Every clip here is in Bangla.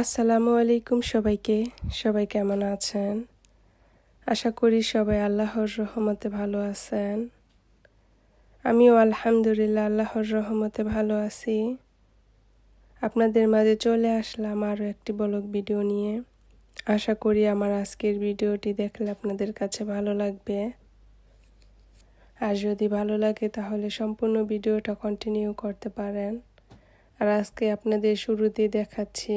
আসসালামু আলাইকুম সবাইকে। সবাই কেমন আছেন? আশা করি সবাই আল্লাহর রহমতে ভালো আছেন। আমিও আলহামদুলিল্লাহ আল্লাহর রহমতে ভালো আছি। আপনাদের মাঝে চলে আসলাম আরও একটি ব্লগ ভিডিও নিয়ে। আশা করি আমার আজকের ভিডিওটি দেখলে আপনাদের কাছে ভালো লাগবে। আর যদি ভালো লাগে তাহলে সম্পূর্ণ ভিডিওটা কন্টিনিউ করতে পারেন। আর আজকে আপনাদের শুরুতেই দেখাচ্ছি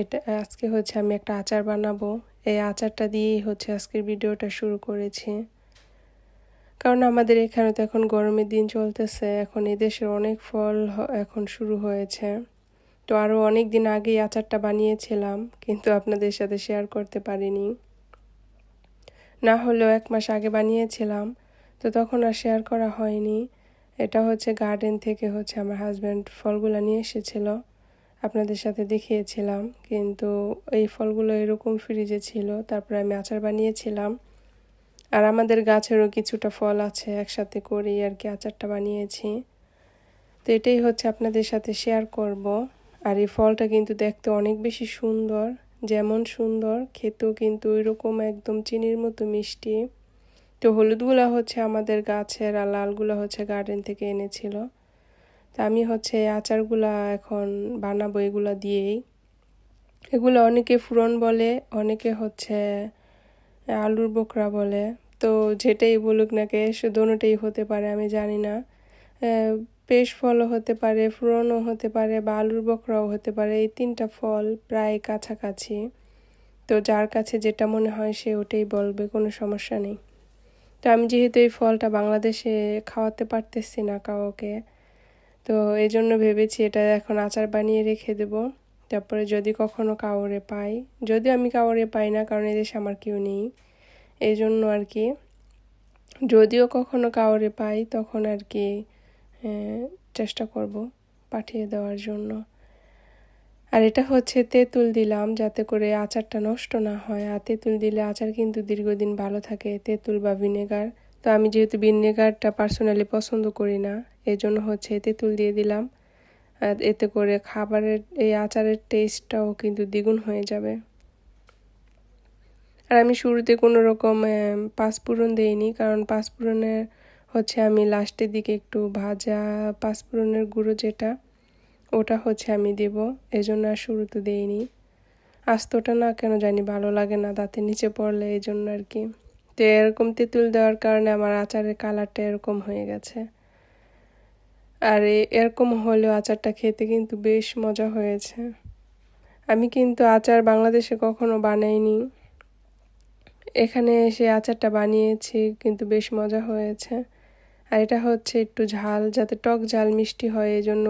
এটা আজকে হচ্ছে আমি একটা আচার বানাবো। এই আচারটা দিয়েই হচ্ছে আজকের ভিডিওটা শুরু করেছি। কারণ আমাদের এখানে তো এখন গরমের দিন চলতেছে, এখন এদেশের অনেক ফল এখন শুরু হয়েছে। তো আরও অনেক দিন আগেই আচারটা বানিয়েছিলাম, কিন্তু আপনাদের সাথে শেয়ার করতে পারিনি। না হলেও এক মাস আগে বানিয়েছিলাম, তো তখন আর শেয়ার করা হয়নি। এটা হচ্ছে গার্ডেন থেকে হচ্ছে আমার হাজব্যান্ড ফলগুলো নিয়ে এসেছিল। আপনাদের সাথে দেখিয়েছিলাম, কিন্তু এই ফলগুলো এরকম ফ্রিজে ছিল, তারপরে আমি আচার বানিয়েছিলাম। আর আমাদের গাছেরও কিছুটা ফল আছে, একসাথে করেই আর কি আচারটা বানিয়েছি। তো এটাই হচ্ছে আপনাদের সাথে শেয়ার করব। আর এই ফলটা কিন্তু দেখতে অনেক বেশি সুন্দর, যেমন সুন্দর, খেতেও কিন্তু ওইরকম একদম চিনির মতো মিষ্টি। তো হলুদগুলো হচ্ছে আমাদের গাছের আর লালগুলো হচ্ছে গার্ডেন থেকে এনেছিল। তা আমি হচ্ছে আচারগুলা এখন বানাবো এগুলো দিয়েই। এগুলো অনেকে ফুরন বলে, অনেকে হচ্ছে আলুর বোকরা বলে। তো যেটাই বলুক না কে, সে দোনোটাই হতে পারে, আমি জানি না। পেশ ফলও হতে পারে, ফুরনও হতে পারে বা আলুর বকরাও হতে পারে, এই তিনটা ফল প্রায় কাছাকাছি। তো যার কাছে যেটা মনে হয় সে ওটাই বলবে, কোনো সমস্যা নেই। তো আমি যেহেতু এই ফলটা বাংলাদেশে খাওয়াতে পারতেছি না কাউকে তো এই জন্য ভেবেছি এটা এখন আচার বানিয়ে রেখে দেব। তারপরে যদি কখনো কাউরে পাই যদি আমি কাউরে পাই না, কারণ এদেশে আমার কেউ নেই, এই জন্য আর কি। যদিও কখনো কাউরে পাই, তখন আর কি চেষ্টা করব পাঠিয়ে দেওয়ার জন্য। আর এটা হচ্ছে তেঁতুল দিলাম, যাতে করে আচারটা নষ্ট না হয়। আর তেঁতুল দিলে আচার কিন্তু দীর্ঘদিন ভালো থাকে, তেঁতুল বা ভিনেগার। তো আমি যেহেতু ভিনেগারটা পার্সোনালি পছন্দ করি না এই জন্য হচ্ছে তেঁতুল দিয়ে দিলাম। আর এতে করে খাবারের, এই আচারের টেস্টটাও কিন্তু দ্বিগুণ হয়ে যাবে। আর আমি শুরুতে কোনো রকম পাঁচফোড়ন দিইনি, কারণ পাঁচফোড়নের হচ্ছে আমি লাস্টের দিকে একটু ভাজা পাঁচফোড়নের গুঁড়ো যেটা, ওটা হচ্ছে আমি দেব। এই জন্য আর শুরুতে দিইনি। আস্তটা না কেন জানি ভালো লাগে না দাঁতের নিচে পড়লে এই জন্য আর কি। তো এরকম তেঁতুল দেওয়ার কারণে আমার আচারের কালারটা এরকম হয়ে গেছে। আর এরকম হলেও আচারটা খেতে কিন্তু বেশ মজা হয়েছে। আমি কিন্তু আচার বাংলাদেশে কখনো বানাইনি। এখানে এসে আচারটা বানিয়েছি, কিন্তু বেশ মজা হয়েছে। আর এটা হচ্ছে একটু ঝাল, যাতে টক ঝাল মিষ্টি হয় এই জন্য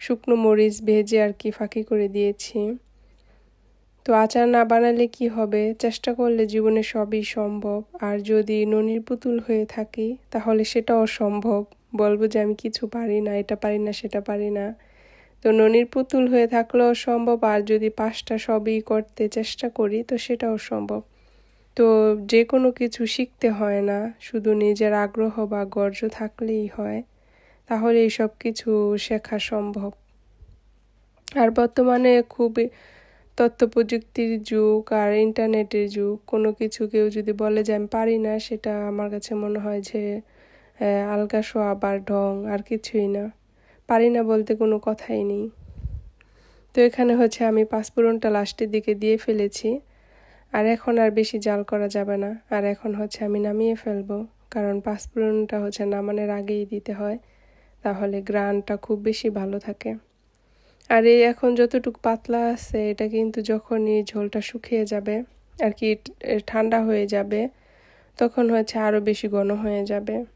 শুকনো মরিচ ভেজে আর কি ফাঁকি করে দিয়েছি। তো আচার না বানালে কি হবে? চেষ্টা করলে জীবনে সবই সম্ভব। আর যদি ননির পুতুল হয়ে থাকি, তাহলে সেটাও সম্ভব। বলব যে আমি কিছু পারি না, এটা পারি না, সেটা পারি না। তো ননির পুতুল হয়ে থাকলেও সম্ভব, আর যদি পাঁচটা সবই করতে চেষ্টা করি, তো সেটাও সম্ভব। তো যে কোনো কিছু শিখতে হয় না, শুধু নিজের আগ্রহ বা গর্জ থাকলেই হয়, তাহলে এই সব কিছু শেখা সম্ভব। আর বর্তমানে খুবই তথ্য প্রযুক্তির যুগ আর ইন্টারনেটের যুগ, কোনো কিছু কেউ যদি বলে যে আমি পারি না, সেটা আমার কাছে মনে হয় যে আলগা শোয়া বা ঢং আর কিছুই না। পারি না বলতে কোনো কথাই নেই। তো এখানে হচ্ছে আমি পাঁচফোড়নটা লাস্টের দিকে দিয়ে ফেলেছি। আর এখন আর বেশি জাল করা যাবে না। আর এখন হচ্ছে আমি নামিয়ে ফেলব। কারণ পাঁচফোড়নটা হচ্ছে নামানোর আগেই দিতে হয়। তাহলে গ্রানটা খুব বেশি ভালো থাকে। আর এই এখন যতটুকু পাতলা আছে, এটা কিন্তু যখনই ঝোলটা শুকিয়ে যাবে, আর কি ঠান্ডা হয়ে যাবে, তখন হচ্ছে আরও বেশি ঘন হয়ে যাবে।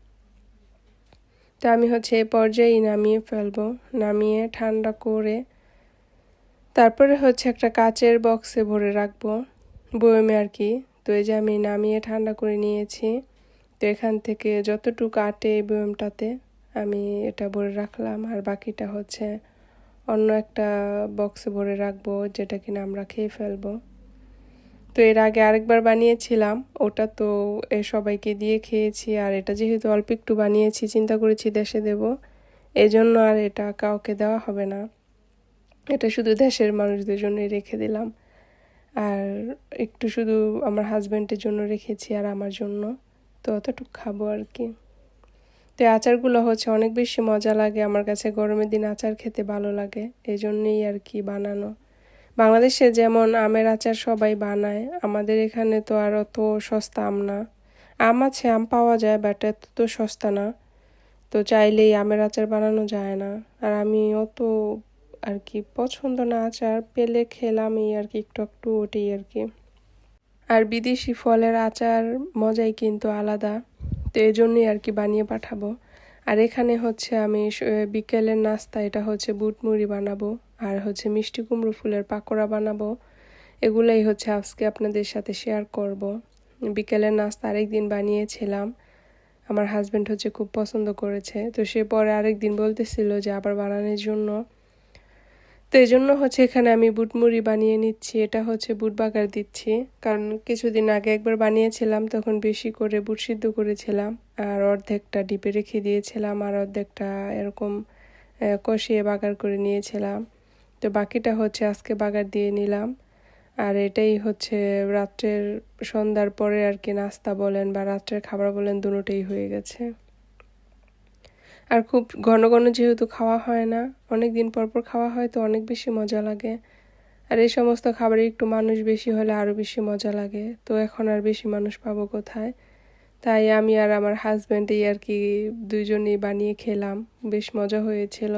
তো আমি হচ্ছে এ পর্যায়েই নামিয়ে ফেলব। নামিয়ে ঠান্ডা করে তারপরে হচ্ছে একটা কাচের বক্সে ভরে রাখব বয়মে আর কি। তো এই যে আমি নামিয়ে ঠান্ডা করে নিয়েছি। তো এখান থেকে যতটুকু আটে এই বয়মটাতে আমি এটা ভরে রাখলাম। আর বাকিটা হচ্ছে অন্য একটা বক্সে ভরে রাখব যেটা কিনা আমরা খেয়ে ফেলব। তো এর আগে আরেকবার বানিয়েছিলাম। ওটা তো এ সবাইকে দিয়ে খেয়েছি আর এটা যেহেতু অল্প একটু বানিয়েছি, চিন্তা করেছি দেশে দেব। এজন্য আর এটা কাউকে দেওয়া হবে না। এটা শুধু দেশের মানুষদের জন্যই রেখে দিলাম। আর একটু শুধু আমার হাজব্যান্ডের জন্য রেখেছি আর আমার জন্য। তো অতটুকু খাব আর কি। তো আচারগুলো হচ্ছে অনেক বেশি মজা লাগে। আমার কাছে গরমের দিন আচার খেতে ভালো লাগে। এই জন্যই আর কি বানানো। বাংলাদেশে যেমন আমের আচার সবাই বানায়, আমাদের এখানে তো আর অত সস্তা আম না। আম আছে, আম পাওয়া যায় বাট এত তো সস্তা না। তো চাইলেই আমের আচার বানানো যায় না। আর আমি অত আর কি পছন্দ না আচার পেলে খেলাম এই আর কি, একটু একটু ওটাই আর কি। আর বিদেশি ফলের আচার মজাই কিন্তু আলাদা। তো এই জন্যই আর কি বানিয়ে পাঠাবো। আর এখানে হচ্ছে আমি বিকেলের নাস্তা, এটা হচ্ছে বুটমুড়ি বানাবো, আর হচ্ছে মিষ্টি কুমড়ো ফুলের পাকোড়া বানাবো। এগুলোই হচ্ছে আজকে আপনাদের সাথে শেয়ার করব। বিকেলের নাস্তা আরেকদিন বানিয়েছিলাম, আমার হাজব্যান্ড হচ্ছে খুব পছন্দ করেছে, তো সে পরে আরেকদিন বলতেছিল যে আবার বানানোর জন্য। তো এই জন্য হচ্ছে এখানে আমি বুটমুড়ি বানিয়ে নিচ্ছি, এটা হচ্ছে বুট বাগার দিচ্ছি। কারণ কিছুদিন আগে একবার বানিয়েছিলাম, তখন বেশি করে বুট সিদ্ধ করেছিলাম, আর অর্ধেকটা ডিপে রেখে দিয়েছিলাম, আর অর্ধেকটা এরকম কষিয়ে বাগার করে নিয়েছিলাম। তো বাকিটা হচ্ছে আজকে বাগার দিয়ে নিলাম। আর এটাই হচ্ছে রাত্রের সন্ধ্যার পরে আর কি নাস্তা বলেন বা রাত্রের খাবার বলেন, দুটোই হয়ে গেছে। আর খুব ঘন ঘন যেহেতু খাওয়া হয় না অনেক দিন পর পর খাওয়া হয় তো অনেক বেশি মজা লাগে। আর এই সমস্ত খাবারে একটু মানুষ বেশি হলে আরও বেশি মজা লাগে, তো এখন আর বেশি মানুষ পাবো কোথায়? তাই আমি আর আমার হাজব্যান্ড এই আর কি দুইজনেই বানিয়ে খেলাম, বেশ মজা হয়েছিল।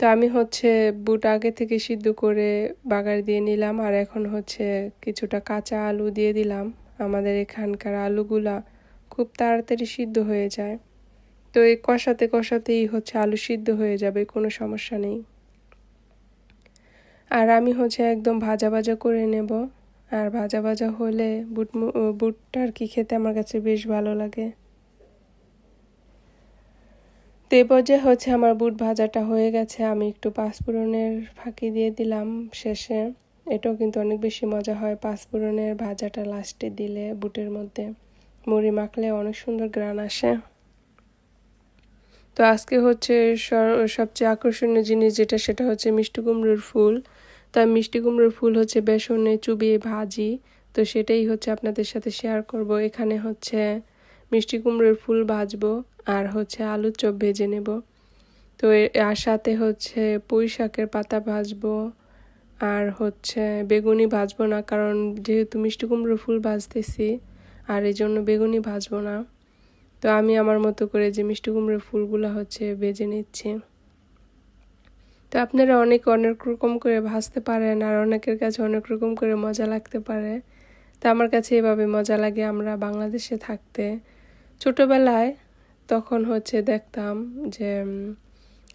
তো আমি হচ্ছে বুট আগে থেকে সিদ্ধ করে বাগার দিয়ে নিলাম, আর এখন হচ্ছে কিছুটা কাঁচা আলু দিয়ে দিলাম। আমাদের এখানকার আলুগুলা খুব তাড়াতাড়ি সিদ্ধ হয়ে যায়। তো এই কষাতে কষাতেই হচ্ছে আলু সিদ্ধ হয়ে যাবে, কোনো সমস্যা নেই। আর আমি হচ্ছে একদম ভাজা ভাজা করে নেব। আর ভাজা ভাজা হলে বুট বুটটা আর কি খেতে আমার কাছে বেশ ভালো লাগে। তো এই পর্যায়ে হচ্ছে আমার বুট ভাজাটা হয়ে গেছে, আমি একটু পাঁচফোড়নের ফাঁকি দিয়ে দিলাম শেষে। এটাও কিন্তু অনেক বেশি মজা হয় পাঁচফোড়নের ভাজাটা লাস্টে দিলে বুটের মধ্যে। মুড়ি মাখলে অনেক সুন্দর গ্রান আসে। তো আজকে হচ্ছে সবচেয়ে আকর্ষণীয় জিনিস যেটা, সেটা হচ্ছে মিষ্টি কুমড়োর ফুল। তা মিষ্টি কুমড়োর ফুল হচ্ছে বেসনে চুবিয়ে ভাজি। তো সেটাই হচ্ছে আপনাদের সাথে শেয়ার করব। এখানে হচ্ছে মিষ্টি কুমড়োর ফুল ভাজবো আর হচ্ছে আলুর চপ ভেজে নেব। তো আর সাথে হচ্ছে পুঁই শাকের পাতা ভাজবো আর হচ্ছে বেগুনি ভাজবো না, কারণ যেহেতু মিষ্টি কুমড়োর ফুল ভাজতেছি, আর এই জন্য বেগুনি ভাজবো না। তো আমি আমার মতো করে যে মিষ্টি কুমড়োর ফুলগুলো হচ্ছে ভেজে নিচ্ছি। তো আপনারা অনেক অনেক রকম করে ভাজতে পারেন আর অনেকের কাছে অনেক রকম করে মজা লাগতে পারে। তো আমার কাছে এভাবে মজা লাগে আমরা বাংলাদেশে থাকতে। ছোটোবেলায় তখন হচ্ছে দেখতাম যে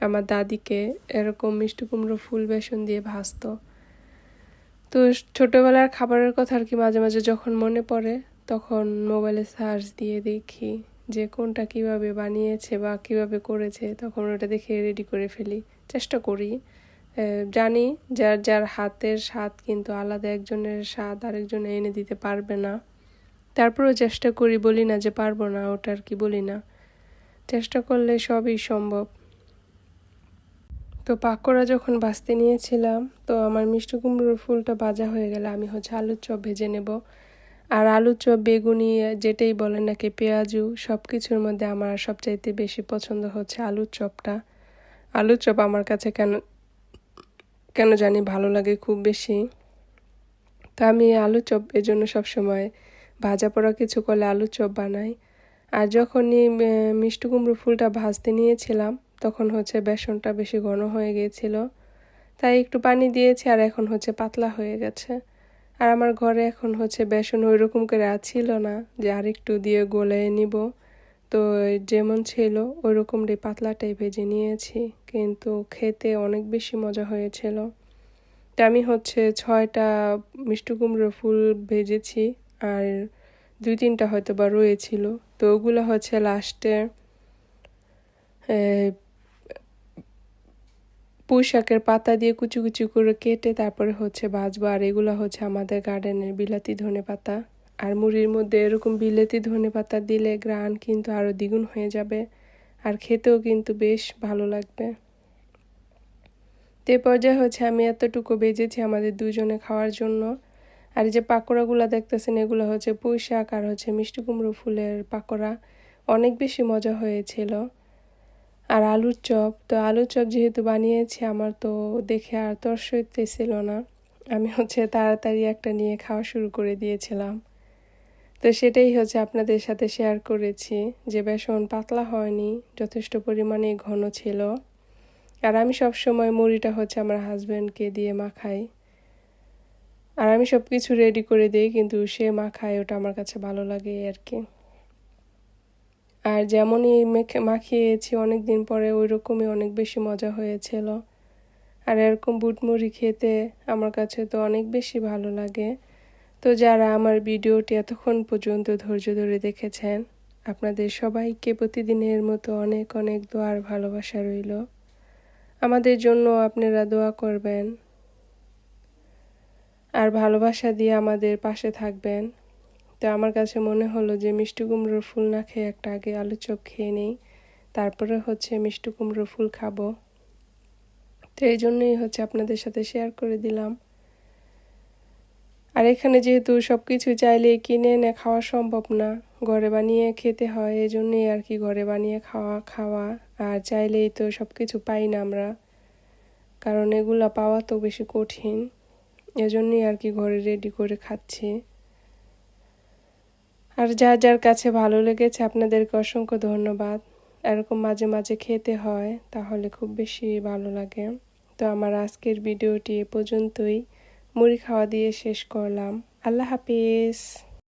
আমার দাদিকে এরকম মিষ্টি কুমড়ো ফুল বেসন দিয়ে ভাজতো। তো ছোটোবেলার খাবারের কথা আর কি মাঝে মাঝে যখন মনে পড়ে, তখন মোবাইলে সার্চ দিয়ে দেখি। যে কোনটা কীভাবে বানিয়েছে বা কীভাবে করেছে, তখন ওটা দেখে রেডি করে ফেলি। চেষ্টা করি। জানি যার যার হাতের স্বাদ কিন্তু আলাদা একজনের স্বাদ আরেকজন এনে দিতে পারবে না। তারপরেও চেষ্টা করি, বলি না যে পারব না, ওটা আর কি বলি না। চেষ্টা করলে সবই সম্ভব। তো পাকোড়া যখন বাঁচতে নিয়েছিলাম, তো আমার মিষ্টি কুমড়োর ফুলটা ভাজা হয়ে গেলে আমি হচ্ছে আলুর চপ ভেজে নেব। আর আলুর চপ, বেগুনি, যেটাই বলেন নাকি পেঁয়াজু সব কিছুর মধ্যে আমার সবচাইতে বেশি পছন্দ হচ্ছে আলুর চপটা। আলুর চপ আমার কাছে কেন কেন জানি ভালো লাগে খুব বেশি। তো আমি আলুর চপ এজন্য সবসময় ভাজা পড়া কিছু করলে আলুর চপ বানাই। আর যখনই মিষ্টি কুমড়ো ফুলটা ভাজতে নিয়েছিলাম, তখন হচ্ছে বেসনটা বেশি ঘন হয়ে গিয়েছিল। তাই একটু পানি দিয়েছি আর এখন হচ্ছে পাতলা হয়ে গেছে। আর আমার ঘরে এখন হচ্ছে বেসন ওই রকম করে ছিল না যে আর একটু দিয়ে গলে নিব। তো যেমন ছিল ওই রকমটাই পাতলাটাই ভেজে নিয়েছি, কিন্তু খেতে অনেক বেশি মজা হয়েছিল। তো আমি হচ্ছে ছয়টা মিষ্টি কুমড়ো ফুল ভেজেছি আর দুই তিনটা হয়তো বা রয়েছিল। তো ওগুলো হচ্ছে লাস্টে পুঁই শাকের পাতা দিয়ে কুচি কুচি করে কেটে তারপরে হচ্ছে ভাজবো। আর এগুলো হচ্ছে আমাদের গার্ডেনের বিলাতি ধনে পাতা। আর মুড়ির মধ্যে এরকম বিলাতি ধনে পাতা দিলে গ্রান কিন্তু আরও দ্বিগুণ হয়ে যাবে। আর খেতেও কিন্তু বেশ ভালো লাগবে। তে পর্যায়ে হচ্ছে আমি এতটুকু বেজেছি আমাদের দুজনে খাওয়ার জন্য। আর যে পাকোড়াগুলো দেখতেছেন, এগুলো হচ্ছে পুঁই শাক আর হচ্ছে মিষ্টি কুমড়ো ফুলের পাকোড়া। অনেক বেশি মজা হয়েছিল। আর আলুর চপ। তো আলুর চপ যেহেতু বানিয়েছি, আমার তো দেখে আর তর্স হইতেছিল না। আমি হচ্ছে তাড়াতাড়ি একটা নিয়ে খাওয়া শুরু করে দিয়েছিলাম। তো সেটাই হচ্ছে আপনাদের সাথে শেয়ার করেছি যে বেসন পাতলা হয়নি, যথেষ্ট পরিমাণে ঘন ছিল। আর আমি সব সময় মুড়িটা হচ্ছে আমার হাজব্যান্ডকে দিয়ে মাখাই। আর আমি সব কিছু রেডি করে দিই, কিন্তু সে মাখায়, ওটা আমার কাছে ভালো লাগে আর কি। আর যেমনই মেখে, মাখিয়েছি অনেক দিন পরে ওই রকমই অনেক বেশি মজা হয়েছিল। আর এরকম বুটমুড়ি খেতে আমার কাছে তো অনেক বেশি ভালো লাগে। তো যারা আমার ভিডিওটি এতক্ষণ পর্যন্ত ধৈর্য ধরে দেখেছেন, আপনাদের সবাইকে প্রতিদিনের মতো অনেক অনেক দোয়ার ভালোবাসা রইল। আমাদের জন্য আপনারা দোয়া করবেন। আর ভালোবাসা দিয়ে আমাদের পাশে থাকবেন। তো আমার কাছে মনে হলো যে মিষ্টি কুমড়োর ফুল না খেয়ে একটা আগে আলু চপ খেয়ে নেই, তারপরে হচ্ছে মিষ্টি কুমড়োর ফুল খাব। তো এই জন্যই হচ্ছে আপনাদের সাথে শেয়ার করে দিলাম। আর এখানে যেহেতু সব কিছু চাইলে কিনে এনে খাওয়া সম্ভব না, ঘরে বানিয়ে খেতে হয়, এই জন্যই আর কি ঘরে বানিয়ে খাওয়া খাওয়া, আর চাইলেই তো সব কিছু পাই না আমরা। কারণ এগুলো পাওয়া তো বেশি কঠিন এজন্যই আর কি ঘরে রেডি করে খাচ্ছি। আর যার যার কাছে ভালো লেগেছে, আপনাদেরকে অসংখ্য ধন্যবাদ। এরকম মাঝে মাঝে খেতে হয়, তাহলে খুব বেশি ভালো লাগে। তো আমার আজকের ভিডিওটি এ পর্যন্তই। মুড়ি খাওয়া দিয়ে শেষ করলাম। আল্লাহ হাফিজ।